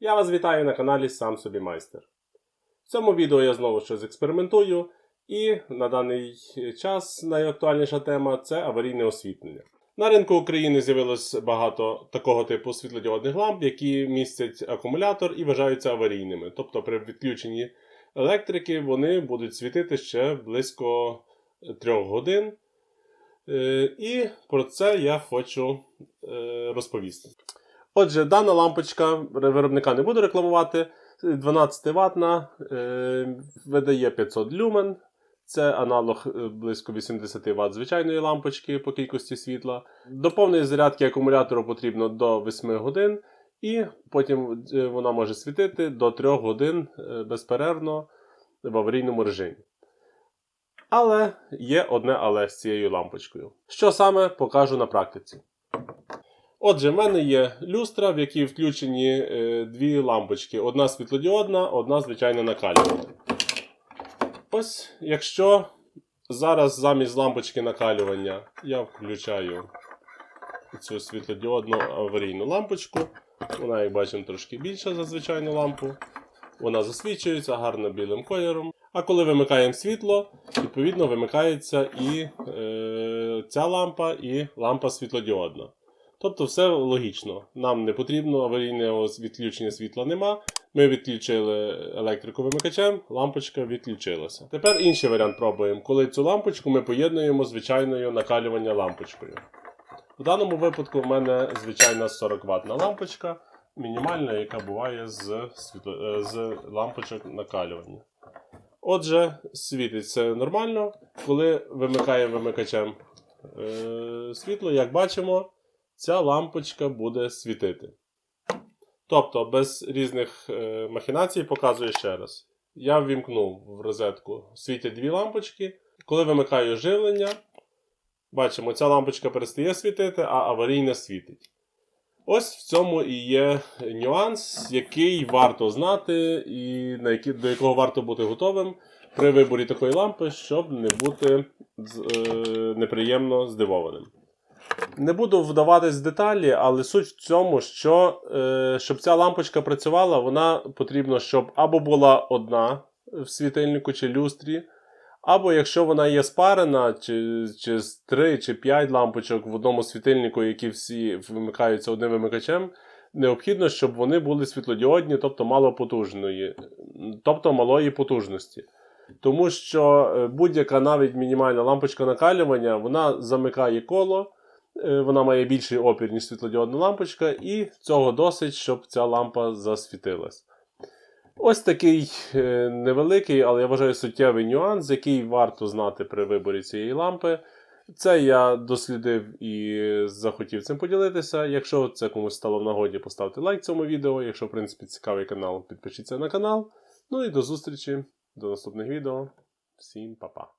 Я вас вітаю на каналі Сам собі майстер. В цьому відео я знову щось експериментую, і на даний час найактуальніша тема це аварійне освітлення. На ринку України з'явилось багато такого типу світлодіодних ламп, які містять акумулятор і вважаються аварійними. Тобто при відключенні електрики вони будуть світити ще близько 3 годин. Е, І про це я хочу е, розповісти. Отже, дана лампочка виробника не буду рекламувати. 12 ватна, е, видає 500 люмен. Це аналог е, близько 80 Вт звичайної лампочки по кількості світла. До зарядки акумулятору потрібно до 8 годин, і потім е, вона може світити до 3 годин безперервно в аварійному режимі. Але є одне але з цією лампочкою. Що саме покажу на практиці. Отже, в мене є люстра, в якій включені е, дві лампочки: одна світлодіодна, одна звичайна накалювана. Ось, якщо зараз замість лампочки накалювання я включаю цю світлодіодну аварійну лампочку. Вона, як бачимо, трошки більша за звичайну лампу. Вона засвічується гарно білим кольором. А коли вимикаємо світло, відповідно вимикається і е, ця лампа, і лампа світлодіодна. Тобто все логічно. Нам не потрібно аварійного відключення світла нема. Ми відключили електрику вимикачем, лампочка відключилася. Тепер інший варіант пробуємо, коли цю лампочку ми поєднуємо звичайною накалювання лампочкою. В даному випадку в мене звичайна 40 ватна лампочка, мінімальна, яка буває з, світло... е, з лампочок накалювання. Отже, світиться нормально. Коли вимикаємо вимикачем е, світло, як бачимо, ця лампочка буде світити. Тобто, без різних е, махінацій показую ще раз. Я ввімкнув в розетку світять дві лампочки. Коли вимикаю живлення, бачимо, ця лампочка перестає світити, а аварійна світить. Ось в цьому і є нюанс, який варто знати, і на який, до якого варто бути готовим при виборі такої лампи, щоб не бути е, неприємно здивованим. Не буду вдаватись в деталі, але суть в цьому, що е, щоб ця лампочка працювала, вона потрібно, щоб або була одна в світильнику чи люстрі, або якщо вона є спарена, чи, чи з 3 чи 5 лампочок в одному світильнику, які всі вимикаються одним вимикачем, необхідно, щоб вони були світлодіодні, тобто малопотужної, тобто малої потужності. Тому що е, будь-яка навіть мінімальна лампочка накалювання, вона замикає коло. Е, Вона має більший опір, ніж світлодіодна лампочка, і цього досить, щоб ця лампа засвітилась. Ось такий е, невеликий, але я вважаю суттєвий нюанс, який варто знати при виборі цієї лампи. Це я дослідив і захотів цим поділитися. Якщо це комусь стало в нагоді, поставте лайк цьому відео. Якщо, в принципі, цікавий канал, підпишіться на канал. Ну і до зустрічі, до наступних відео. Всім па-па.